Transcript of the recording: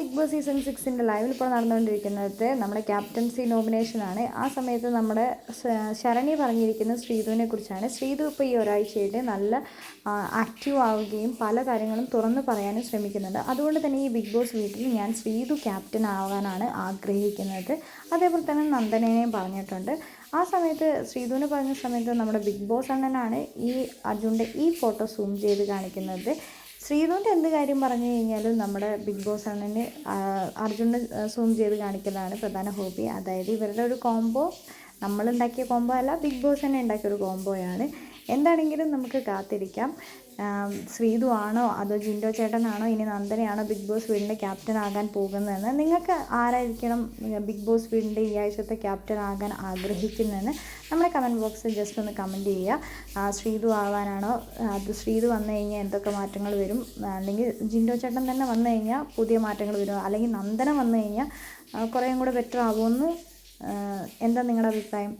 Big boss season സിക്സിന്റെ ലൈവിൽ ഇപ്പോൾ നടന്നുകൊണ്ടിരിക്കുന്നത് നമ്മുടെ ക്യാപ്റ്റൻസി നോമിനേഷനാണ്. ആ സമയത്ത് നമ്മുടെ ശരണി പറഞ്ഞിരിക്കുന്ന ശ്രീധുവിനെ കുറിച്ചാണ്. ശ്രീധു ഇപ്പോൾ ഈ ഒരാഴ്ചയായിട്ട് നല്ല ആക്റ്റീവ് ആവുകയും പല കാര്യങ്ങളും തുറന്നു പറയാനും ശ്രമിക്കുന്നുണ്ട്. അതുകൊണ്ട് തന്നെ ഈ ബിഗ് ബോസ് വീട്ടിൽ ഞാൻ ശ്രീധു ക്യാപ്റ്റൻ ആവാനാണ് ആഗ്രഹിക്കുന്നത്. അതേപോലെ തന്നെ നന്ദനേനെയും പറഞ്ഞിട്ടുണ്ട്. ആ സമയത്ത് ശ്രീധുവിന് പറഞ്ഞ സമയത്ത് നമ്മുടെ ബിഗ് ബോസ് അണ്ണനാണ് ഈ അർജുന്റെ ഈ ഫോട്ടോ സൂം ചെയ്ത് കാണിക്കുന്നത്. ശ്രീധുവിന്റെ എന്ത് കാര്യം പറഞ്ഞു കഴിഞ്ഞാലും നമ്മുടെ ബിഗ് ബോസ് അണ്ണന് അർജുനെ സൂം ചെയ്ത് കാണിക്കലാണ് പ്രധാന ഹോബി. അതായത് ഇവരുടെ ഒരു കോംബോ നമ്മളുണ്ടാക്കിയ കോംബോ അല്ല ബിഗ് ബോസ് തന്നെ ഉണ്ടാക്കിയ ഒരു കോംബോയാണ് എന്താണെങ്കിലും നമുക്ക് കാത്തിരിക്കാം. ശ്രീതു ആണോ അതോ ജിൻഡോ ചേട്ടനാണോ? ഇനി നന്ദനയാണോ ബിഗ് ബോസ് വീടിന്റെ ക്യാപ്റ്റൻ ആകാൻ പോകുന്നതെന്ന്? നിങ്ങൾക്ക് ആരായിരിക്കണം ബിഗ് ബോസ് വീടിന്റെ ഈ ആഴ്ചത്തെ ക്യാപ്റ്റൻ ആകാൻ ആഗ്രഹിക്കുന്നതെന്ന് നമ്മുടെ കമന്റ് ബോക്സിൽ ജസ്റ്റ് ഒന്ന് കമന്റ് ചെയ്യുക. ശ്രീതു ആവാനാണോ? അത് ശ്രീതു വന്നു കഴിഞ്ഞാൽ എന്തൊക്കെ മാറ്റങ്ങൾ വരും? അല്ലെങ്കിൽ ജിൻഡോ ചേട്ടൻ തന്നെ വന്നു കഴിഞ്ഞാൽ പുതിയ മാറ്റങ്ങൾ വരും അല്ലെങ്കിൽ നന്ദന വന്നു കഴിഞ്ഞാൽ കുറേയും കൂടെ ബെറ്റർ ആകുമെന്ന് എന്താ നിങ്ങളുടെ അഭിപ്രായം?